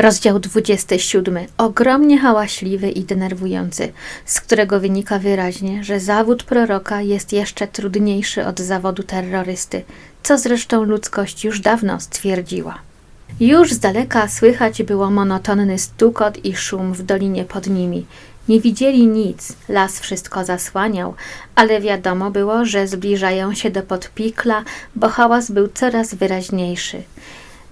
Rozdział 27. Ogromnie hałaśliwy i denerwujący, z którego wynika wyraźnie, że zawód proroka jest jeszcze trudniejszy od zawodu terrorysty, co zresztą ludzkość już dawno stwierdziła. Już z daleka słychać było monotonny stukot i szum w dolinie pod nimi. Nie widzieli nic, las wszystko zasłaniał, ale wiadomo było, że zbliżają się do podpikla, bo hałas był coraz wyraźniejszy.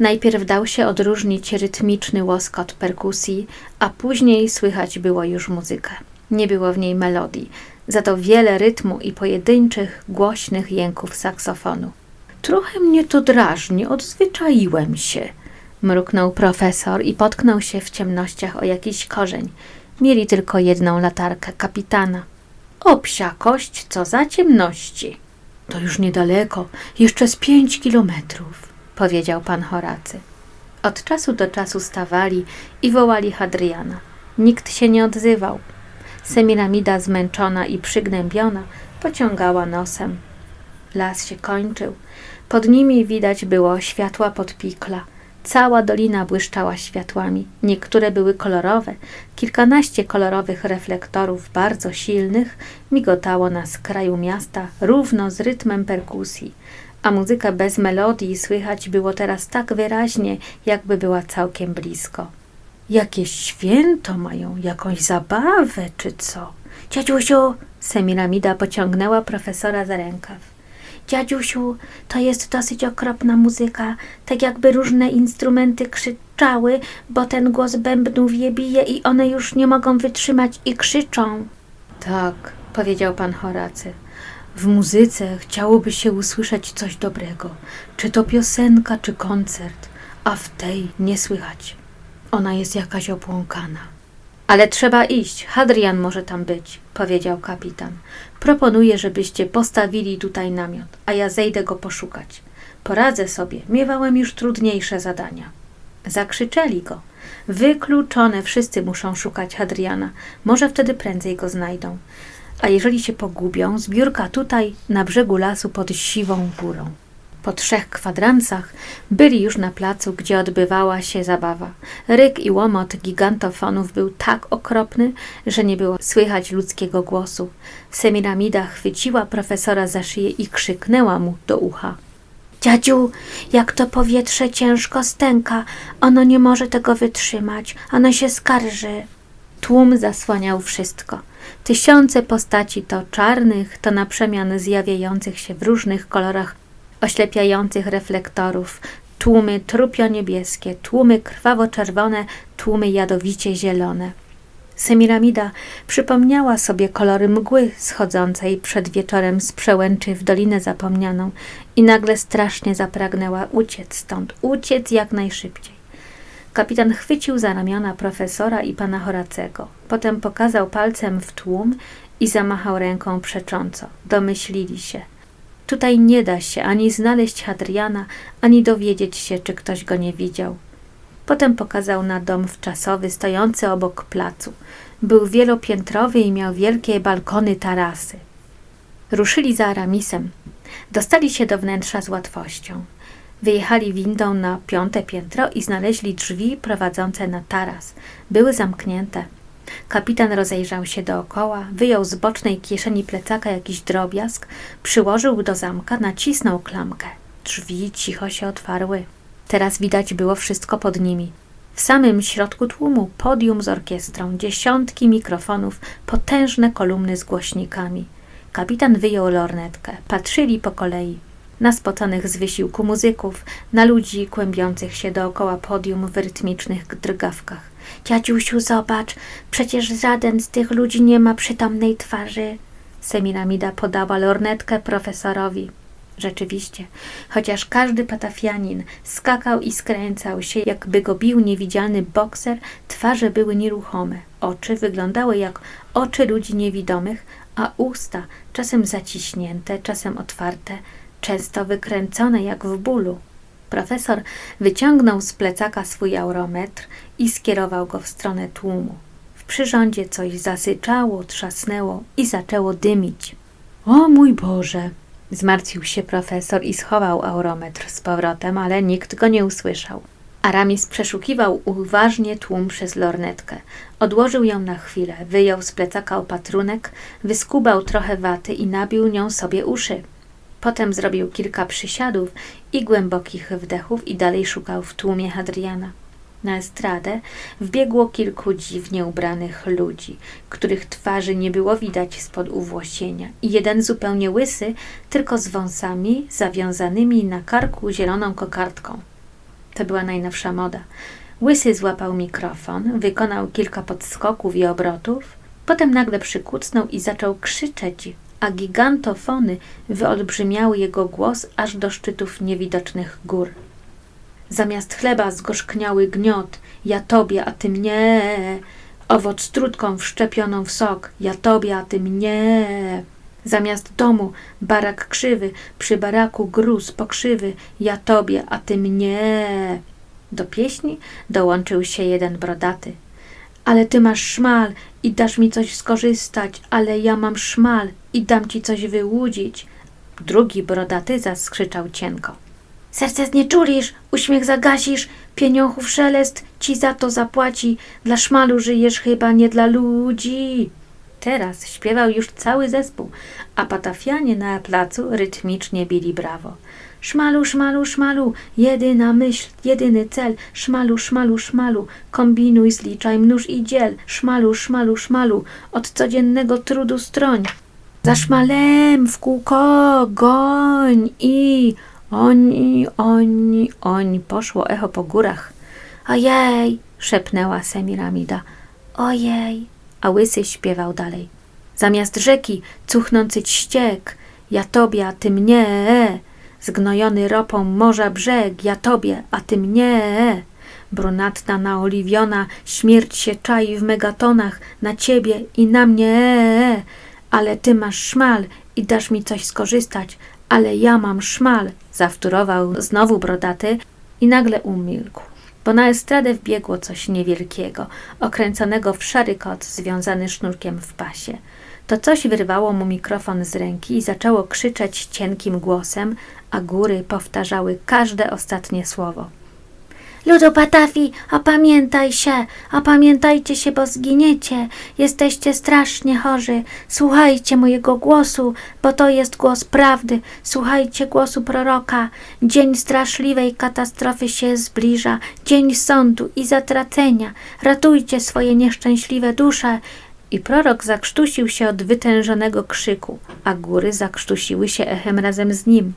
Najpierw dał się odróżnić rytmiczny łoskot perkusji, a później słychać było już muzykę. Nie było w niej melodii, za to wiele rytmu i pojedynczych, głośnych jęków saksofonu. Trochę mnie to drażni, odzwyczaiłem się, mruknął profesor i potknął się w ciemnościach o jakiś korzeń. Mieli tylko jedną latarkę kapitana. O psiakość, co za ciemności. To już niedaleko, jeszcze z pięć kilometrów, powiedział pan Horacy. Od czasu do czasu stawali i wołali Hadriana. Nikt się nie odzywał. Semiramida, zmęczona i przygnębiona, pociągała nosem. Las się kończył. Pod nimi widać było światła podpikla. Cała dolina błyszczała światłami. Niektóre były kolorowe. Kilkanaście kolorowych reflektorów, bardzo silnych, migotało na skraju miasta równo z rytmem perkusji, a muzyka bez melodii słychać było teraz tak wyraźnie, jakby była całkiem blisko. Jakieś święto mają, jakąś zabawę czy co? Dziadziusiu, Semiramida pociągnęła profesora za rękaw. Dziadziusiu, to jest dosyć okropna muzyka, tak jakby różne instrumenty krzyczały, bo ten głos bębnów je bije i one już nie mogą wytrzymać i krzyczą. Tak, powiedział pan Horacy. W muzyce chciałoby się usłyszeć coś dobrego, czy to piosenka, czy koncert, a w tej nie słychać. Ona jest jakaś obłąkana. Ale trzeba iść, Hadrian może tam być, powiedział kapitan. Proponuję, żebyście postawili tutaj namiot, a ja zejdę go poszukać. Poradzę sobie, miewałem już trudniejsze zadania. Zakrzyczeli go. Wykluczone, wszyscy muszą szukać Hadriana. Może wtedy prędzej go znajdą. A jeżeli się pogubią, zbiórka tutaj, na brzegu lasu pod siwą górą. Po trzech kwadransach byli już na placu, gdzie odbywała się zabawa. Ryk i łomot gigantofonów był tak okropny, że nie było słychać ludzkiego głosu. Semiramida chwyciła profesora za szyję i krzyknęła mu do ucha. Dziadziu, jak to powietrze ciężko stęka, ono nie może tego wytrzymać, ono się skarży. Tłum zasłaniał wszystko. Tysiące postaci to czarnych, to na przemian zjawiających się w różnych kolorach oślepiających reflektorów, tłumy trupio-niebieskie, tłumy krwawo-czerwone, tłumy jadowicie zielone. Semiramida przypomniała sobie kolory mgły schodzącej przed wieczorem z przełęczy w Dolinę Zapomnianą i nagle strasznie zapragnęła uciec stąd, uciec jak najszybciej. Kapitan chwycił za ramiona profesora i pana Horacego. Potem pokazał palcem w tłum i zamachał ręką przecząco. Domyślili się. Tutaj nie da się ani znaleźć Hadriana, ani dowiedzieć się, czy ktoś go nie widział. Potem pokazał na dom wczasowy stojący obok placu. Był wielopiętrowy i miał wielkie balkony tarasy. Ruszyli za Aramisem. Dostali się do wnętrza z łatwością. Wyjechali windą na piąte piętro i znaleźli drzwi prowadzące na taras. Były zamknięte. Kapitan rozejrzał się dookoła, wyjął z bocznej kieszeni plecaka jakiś drobiazg, przyłożył do zamka, nacisnął klamkę. Drzwi cicho się otwarły. Teraz widać było wszystko pod nimi. W samym środku tłumu podium z orkiestrą, dziesiątki mikrofonów, potężne kolumny z głośnikami. Kapitan wyjął lornetkę. Patrzyli po kolei. Na spoconych z wysiłku muzyków, na ludzi kłębiących się dookoła podium w rytmicznych drgawkach. Dziadziusiu, zobacz, przecież żaden z tych ludzi nie ma przytomnej twarzy. Semiramida podała lornetkę profesorowi. Rzeczywiście, chociaż każdy patafianin skakał i skręcał się, jakby go bił niewidzialny bokser, twarze były nieruchome, oczy wyglądały jak oczy ludzi niewidomych, a usta czasem zaciśnięte, czasem otwarte, często wykręcone jak w bólu. Profesor wyciągnął z plecaka swój aurometr i skierował go w stronę tłumu. W przyrządzie coś zasyczało, trzasnęło i zaczęło dymić. O mój Boże! Zmartwił się profesor i schował aurometr z powrotem, ale nikt go nie usłyszał. Aramis przeszukiwał uważnie tłum przez lornetkę. Odłożył ją na chwilę, wyjął z plecaka opatrunek, wyskubał trochę waty i nabił nią sobie uszy. Potem zrobił kilka przysiadów i głębokich wdechów i dalej szukał w tłumie Hadriana. Na estradę wbiegło kilku dziwnie ubranych ludzi, których twarzy nie było widać spod uwłosienia i jeden zupełnie łysy, tylko z wąsami zawiązanymi na karku zieloną kokardką. To była najnowsza moda. Łysy złapał mikrofon, wykonał kilka podskoków i obrotów, potem nagle przykucnął i zaczął krzyczeć, a gigantofony wyolbrzymiały jego głos aż do szczytów niewidocznych gór. Zamiast chleba zgorzkniały gniot, ja tobie, a ty mnie. Owoc trutką wszczepioną w sok, ja tobie, a ty mnie. Zamiast domu barak krzywy, przy baraku gruz pokrzywy, ja tobie, a ty mnie. Do pieśni dołączył się jeden brodaty. Ale ty masz szmal i dasz mi coś skorzystać, ale ja mam szmal i dam ci coś wyłudzić. Drugi brodaty zaskrzyczał cienko. Serce znieczulisz, uśmiech zagasisz, pieniążów szelest ci za to zapłaci. Dla szmalu żyjesz chyba, nie dla ludzi. Teraz śpiewał już cały zespół, a patafianie na placu rytmicznie bili brawo. Szmalu, szmalu, szmalu, jedyna myśl, jedyny cel. Szmalu, szmalu, szmalu, kombinuj, zliczaj, mnóż i dziel. Szmalu, szmalu, szmalu, od codziennego trudu stroń. Za szmalem w kółko goń i oni, oni, oni. Poszło echo po górach. Ojej, szepnęła Semiramida. Ojej, a łysy śpiewał dalej. Zamiast rzeki cuchnący ściek, ja tobie, a ty mnie. Zgnojony ropą morza brzeg, ja tobie, a ty mnie. Brunatna naoliwiona, śmierć się czai w megatonach, na ciebie i na mnie. Ale ty masz szmal i dasz mi coś skorzystać, ale ja mam szmal, zawtórował znowu brodaty i nagle umilkł, bo na estradę wbiegło coś niewielkiego, okręconego w szary kot związany sznurkiem w pasie. To coś wyrwało mu mikrofon z ręki i zaczęło krzyczeć cienkim głosem, a góry powtarzały każde ostatnie słowo. Ludu Patafi, opamiętaj się, opamiętajcie się, bo zginiecie. Jesteście strasznie chorzy. Słuchajcie mojego głosu, bo to jest głos prawdy. Słuchajcie głosu proroka. Dzień straszliwej katastrofy się zbliża, dzień sądu i zatracenia. Ratujcie swoje nieszczęśliwe dusze. I prorok zakrztusił się od wytężonego krzyku, a góry zakrztusiły się echem razem z nim.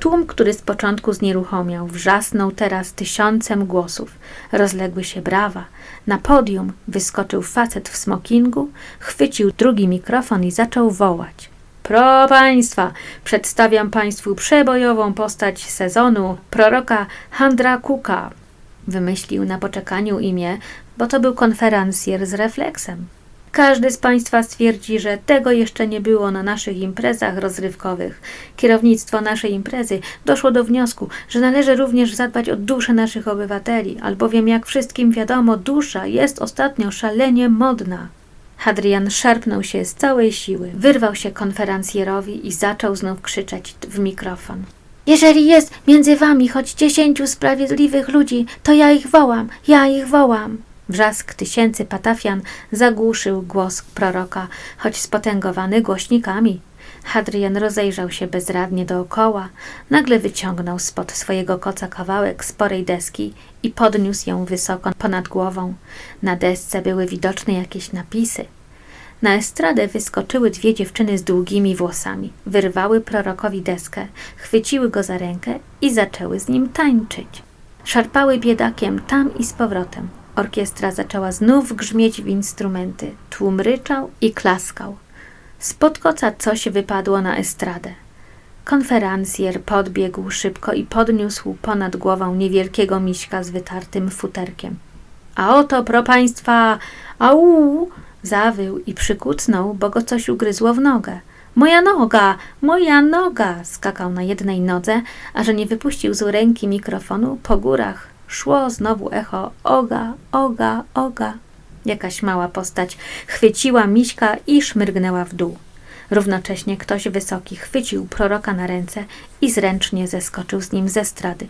Tłum, który z początku znieruchomiał, wrzasnął teraz tysiącem głosów. Rozległy się brawa. Na podium wyskoczył facet w smokingu, chwycił drugi mikrofon i zaczął wołać. Pro państwa, przedstawiam państwu przebojową postać sezonu, proroka Handra Kuka. Wymyślił na poczekaniu imię, bo to był konferencjer z refleksem. Każdy z Państwa stwierdzi, że tego jeszcze nie było na naszych imprezach rozrywkowych. Kierownictwo naszej imprezy doszło do wniosku, że należy również zadbać o duszę naszych obywateli, albowiem jak wszystkim wiadomo, dusza jest ostatnio szalenie modna. Hadrian szarpnął się z całej siły, wyrwał się konferencjerowi i zaczął znów krzyczeć w mikrofon. Jeżeli jest między wami choć dziesięciu sprawiedliwych ludzi, to ja ich wołam, ja ich wołam. Wrzask tysięcy patafian zagłuszył głos proroka, choć spotęgowany głośnikami. Hadrian rozejrzał się bezradnie dookoła, nagle wyciągnął spod swojego koca kawałek sporej deski i podniósł ją wysoko ponad głową. Na desce były widoczne jakieś napisy. Na estradę wyskoczyły dwie dziewczyny z długimi włosami, wyrwały prorokowi deskę, chwyciły go za rękę i zaczęły z nim tańczyć. Szarpały biedakiem tam i z powrotem. Orkiestra zaczęła znów grzmieć w instrumenty. Tłum ryczał i klaskał. Spod koca coś wypadło na estradę. Konferencjer podbiegł szybko i podniósł ponad głową niewielkiego miśka z wytartym futerkiem. A oto, pro państwa, au! Zawył i przykucnął, bo go coś ugryzło w nogę. Moja noga, moja noga! skakał na jednej nodze, a że nie wypuścił z ręki mikrofonu, po górach szło znowu echo oga, oga, oga. Jakaś mała postać chwyciła miśka i szmyrgnęła w dół. Równocześnie ktoś wysoki chwycił proroka na ręce i zręcznie zeskoczył z nim ze strady.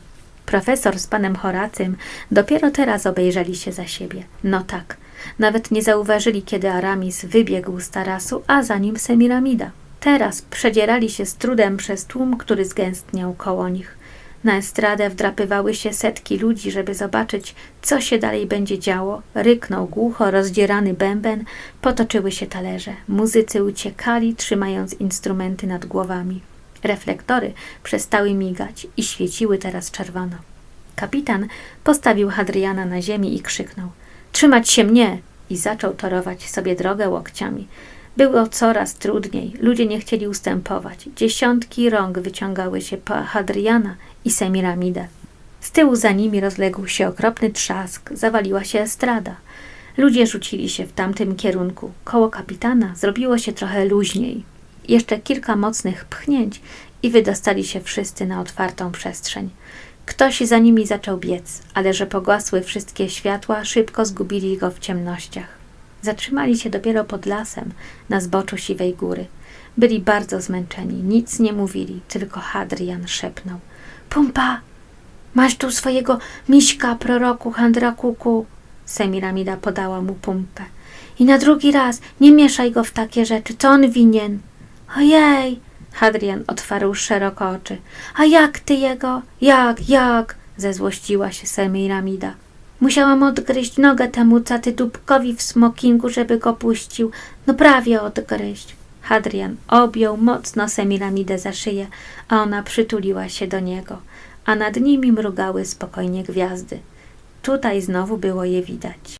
Profesor z panem Horacym dopiero teraz obejrzeli się za siebie. No tak, nawet nie zauważyli, kiedy Aramis wybiegł z tarasu, a za nim Semiramida. Teraz przedzierali się z trudem przez tłum, który zgęstniał koło nich. Na estradę wdrapywały się setki ludzi, żeby zobaczyć, co się dalej będzie działo. Ryknął głucho rozdzierany bęben, potoczyły się talerze. Muzycy uciekali, trzymając instrumenty nad głowami. Reflektory przestały migać i świeciły teraz czerwono. Kapitan postawił Hadriana na ziemi i krzyknął: Trzymać się mnie! I zaczął torować sobie drogę łokciami. Było coraz trudniej, ludzie nie chcieli ustępować. Dziesiątki rąk wyciągały się po Hadriana i Semiramidę. Z tyłu za nimi rozległ się okropny trzask, zawaliła się estrada. Ludzie rzucili się w tamtym kierunku. Koło kapitana zrobiło się trochę luźniej. Jeszcze kilka mocnych pchnięć i wydostali się wszyscy na otwartą przestrzeń. Ktoś za nimi zaczął biec, ale że pogasły wszystkie światła, szybko zgubili go w ciemnościach. Zatrzymali się dopiero pod lasem, na zboczu siwej góry. Byli bardzo zmęczeni, nic nie mówili, tylko Hadrian szepnął. Pumpa, masz tu swojego miśka, proroku Handrakuku. Semiramida podała mu pumpę. I na drugi raz nie mieszaj go w takie rzeczy, co on winien. Ojej! Hadrian otwarł szeroko oczy. A jak ty jego? Jak, jak? Zezłościła się Semiramida. Musiałam odgryźć nogę temu catydubkowi w smokingu, żeby go puścił. No prawie odgryźć. Hadrian objął mocno Semiramidę za szyję, a ona przytuliła się do niego, a nad nimi mrugały spokojnie gwiazdy. Tutaj znowu było je widać.